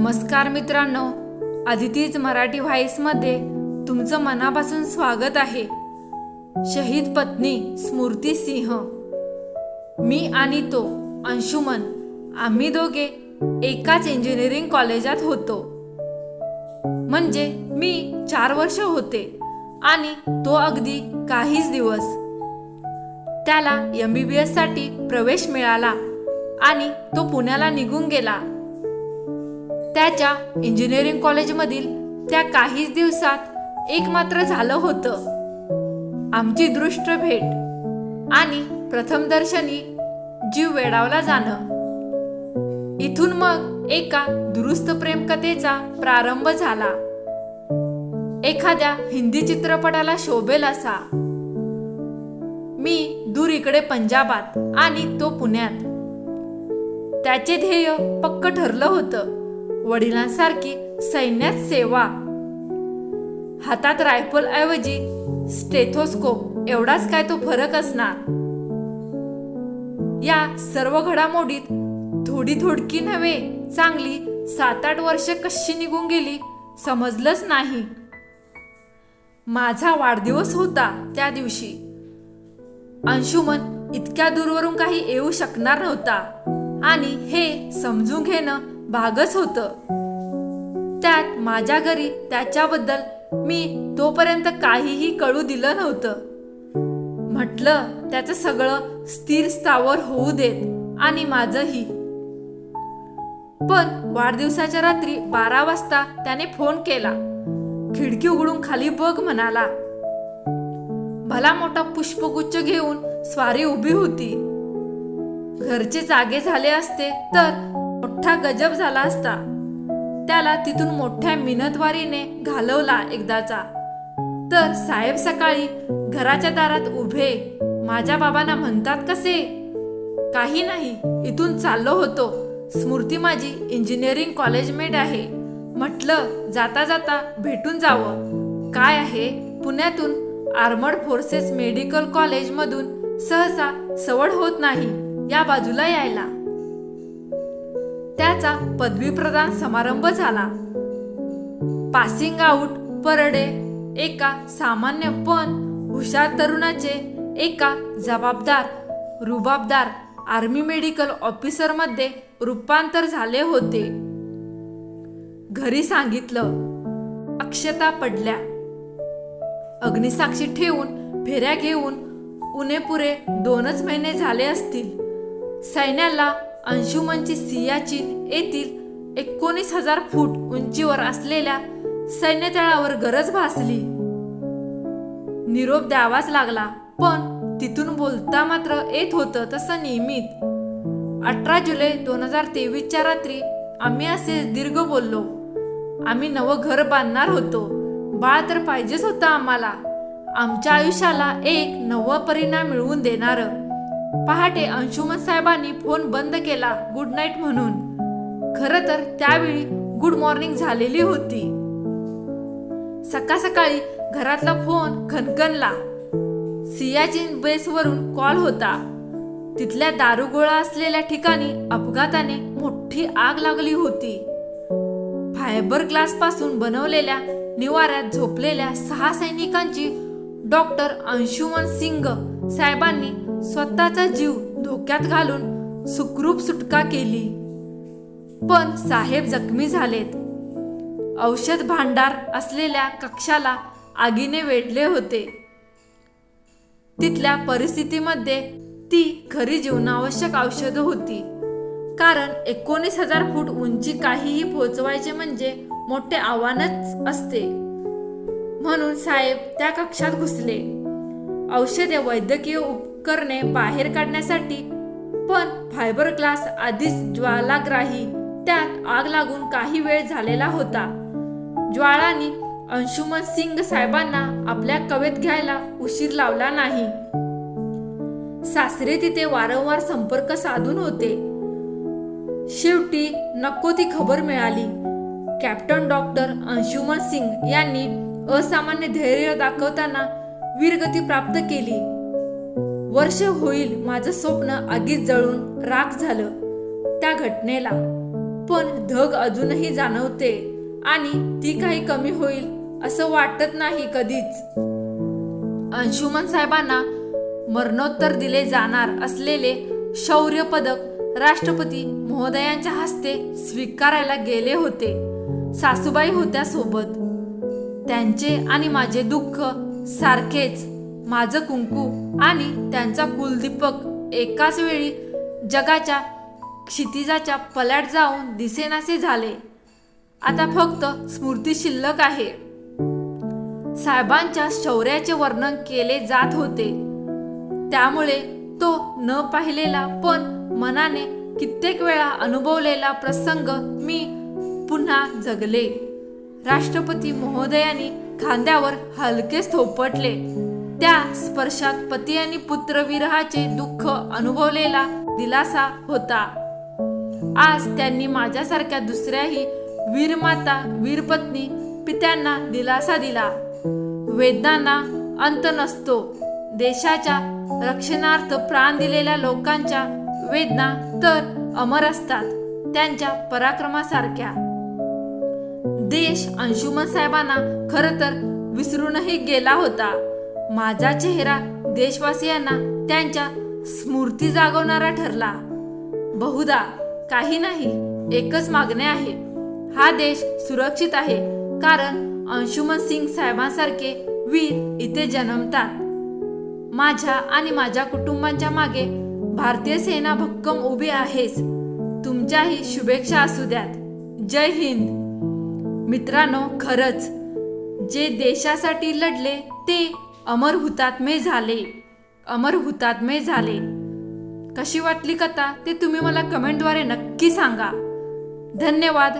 नमस्कार मित्रांनो आदितीच मराठी व्हाईसमध्ये तुमचं मनापासून स्वागत आहे. शहीद पत्नी स्मृती सिंह. मी आणि तो अंशुमन आम्ही दोघे एकाच इंजिनिअरिंग कॉलेजात होतो. म्हणजे मी चार वर्ष होते आणि तो अगदी काहीच दिवस. त्याला एम बी बी एससाठी प्रवेश मिळाला आणि तो पुण्याला निघून गेला. त्याच्या इंजिनिअरिंग कॉलेजमधील त्या काहीच दिवसात एक मात्र झालं होतं. आमची दृष्ट भेट आणि प्रथमदर्शनी जीव वेडावला जाणं. इथून मग एका दुरुस्त प्रेमकथेचा प्रारंभ झाला. एखाद्या हिंदी चित्रपटाला शोभेल असा. मी दूर इकडे पंजाबात आणि तो पुण्यात. त्याचे ध्येय पक्क ठरलं होतं. वडिलांसारखी सैन्यात सेवा. हातात रायफल ऐवजी स्टेथोस्कोप एवढाच काय तो फरक असणार? या सर्व घडामोडीत थोडी थोडकी नव्हे चांगली सात आठ वर्ष कशी निघून गेली समजलंच नाही. माझा वाढदिवस होता त्या दिवशी. अंशुमन इतक्या दूरवरून काही येऊ शकणार नव्हता आणि हे समजून घेणं भागच होतं. त्यात माझ्या घरी त्याच्याबद्दल मी तोपर्यंत काहीही कळू दिलं नव्हतं. म्हटलं त्याचं सगळं स्थिर स्थावर होऊ देत आणि माझंही. पण वाढदिवसाच्या रात्री बारा वाजता त्याने फोन केला. खिडकी उघडून खाली बघ म्हणाला. भला मोठा पुष्पगुच्छ घेऊन स्वारी उभी होती. घरचे जागे झाले असते तर मोठा गजब झाला असता. त्याला तिथून मोठ्या मिनतवारीने घालवला एकदाचा. तर साहेब सकाळी घराच्या दारात उभे माझ्या बाबांना म्हणतात कसे? काही नाही इथून चाललो होतो. स्मृती माझी इंजिनिअरिंग कॉलेजमेट आहे. म्हटलं जाता जाता भेटून जावं. काय आहे? पुण्यातून आर्मड फोर्सेस मेडिकल कॉलेजमधून सहसा सवड होत नाही. या बाजूला यायला. त्याचा पदवी प्रदान समारंभ झाला. पासिंग आउट परडे एका सामान्य पण हुशार तरुणाचे एका जबाबदार रुबाबदार आर्मी मेडिकल ऑफिसरमध्ये रूपांतर झाले होते. घरी सांगितलं अक्षता पडल्या. अग्निसाक्षी ठेवून फेऱ्या घेऊन उणेपुरे दोनच महिने झाले असतील. सैन्याला अंशुमनची सियाचीन येथील एकोणीस हजार फूट उंचीवर असलेल्या सैन्यतळावर गरज भासली. निरोप द्यावाच लागला पण तिथून बोलता मात्र येत होतं तसं नियमित. अठरा जुलै दोन हजार तेवीसच्या रात्री आम्ही असे दीर्घ बोललो. आम्ही नवं घर बांधणार होतो. बाळ तर पाहिजेच होतं आम्हाला. आमच्या आयुष्याला एक नवं परिणाम मिळवून देणारं. पहाटे अंशुमन साहेबांनी फोन बंद केला गुड नाईट म्हणून. खरं तर त्यावेळी गुड मॉर्निंग झालेली होती. सकाळ सकाळी घरातला फोन खनखनला सियाचीन बेसवरून कॉल होता. तिथल्या दारुगोळा असलेल्या ठिकाणी अपघाताने मोठी आग लागली होती. फायबर ग्लासपासून बनवलेल्या निवाऱ्यात झोपलेल्या सहा सैनिकांची डॉक्टर अंशुमन सिंग साहेबांनी स्वतःचा जीव धोक्यात घालून सुखरूप सुटका केली. पण साहेब जखमी झालेत. औषध भांडार असलेल्या कक्षाला आगीने वेढले होते. तिथल्या परिस्थितीमध्ये ती खरी जीवनावश्यक औषधं होती. कारण एकोणीस हजार फूट उंची काहीही पोचवायचे म्हणजे मोठे आव्हानच असते. म्हणून साहेब त्या कक्षात घुसले. औषधे वैद्यकीय उपकरणे बाहेर काढण्यासाठी पण फायबर ग्लास आधीच ज्वालाग्राही त्यात आग लागून काही वेळ झालेला होता. ज्वाळानी अंशुमन सिंग साहेबांना आपल्या कवेत घ्यायला उशीर लावला नाही. सासरे तिथे वारंवार संपर्क साधून होते. शेवटी नको ती खबर मिळाली. कॅप्टन डॉक्टर अंशुमन सिंग यांनी असामान्य धैर्य दाखवताना वीरगती प्राप्त केली. वर्ष होईल माझं स्वप्न आगीत जळून राख झालं त्या घटनेला. पण धग अजूनही जाणवते आणि ती काही कमी होईल असं वाटत नाही कधीच. अंशुमन साहेबांना मरणोत्तर दिले जाणार असलेले शौर्य पदक राष्ट्रपती महोदयांच्या हस्ते स्वीकारायला गेले होते. सासूबाई होत्या सोबत. त्यांचे आणि माझे दुःख सारखेच माझं कुंकू आणि त्यांचा कुलदीपक एकाच वेळी जगाच्या क्षितिजाच्या पलाट जाऊन दिसेनासे झाले. आता फक्त स्मृती शिल्लक आहे. साहेबांच्या शौर्याचे वर्णन केले जात होते. त्यामुळे तो न पाहिलेला पण मनाने कित्येक वेळा अनुभवलेला प्रसंग मी पुन्हा जगले. राष्ट्रपती महोदयांनी खांद्यावर हलकेच थोपटले. त्या स्पर्शात पती आणि पुत्र विरहाचे दुःख अनुभवलेला दिलासा होता. आज त्यांनी माझ्यासारख्या दुसऱ्याही वीरमाता वीरपत्नी पित्यांना दिलासा दिला. वेदनांना अंत नसतो. देशाच्या रक्षणार्थ प्राण दिलेल्या लोकांच्या वेदना तर अमर असतात त्यांच्या पराक्रमासारख्या. देश अंशुमन साहेबांना खर तर विसरूनही गेला होता. माझा चेहरा देशवासियांना त्यांच्या स्मृती जागवणारा ठरला. बहुधा काही नाही एकच मागणे आहे. हा देश सुरक्षित आहे कारण अंशुमन सिंग साहेबांसारखे वीर इथे जन्मतात. माझ्या आणि माझ्या कुटुंबांच्या मागे भारतीय सेना भक्कम उभी आहेच. तुमच्याही शुभेच्छा असू द्यात. जय हिंद. मित्रांनो खरंच जे देशासाठी लढले ते अमर हुतात्मे झाले. अमर हुतात्मे झाले. कशी वाटली कथा ते तुम्ही मला कमेंटद्वारे नक्की सांगा. धन्यवाद.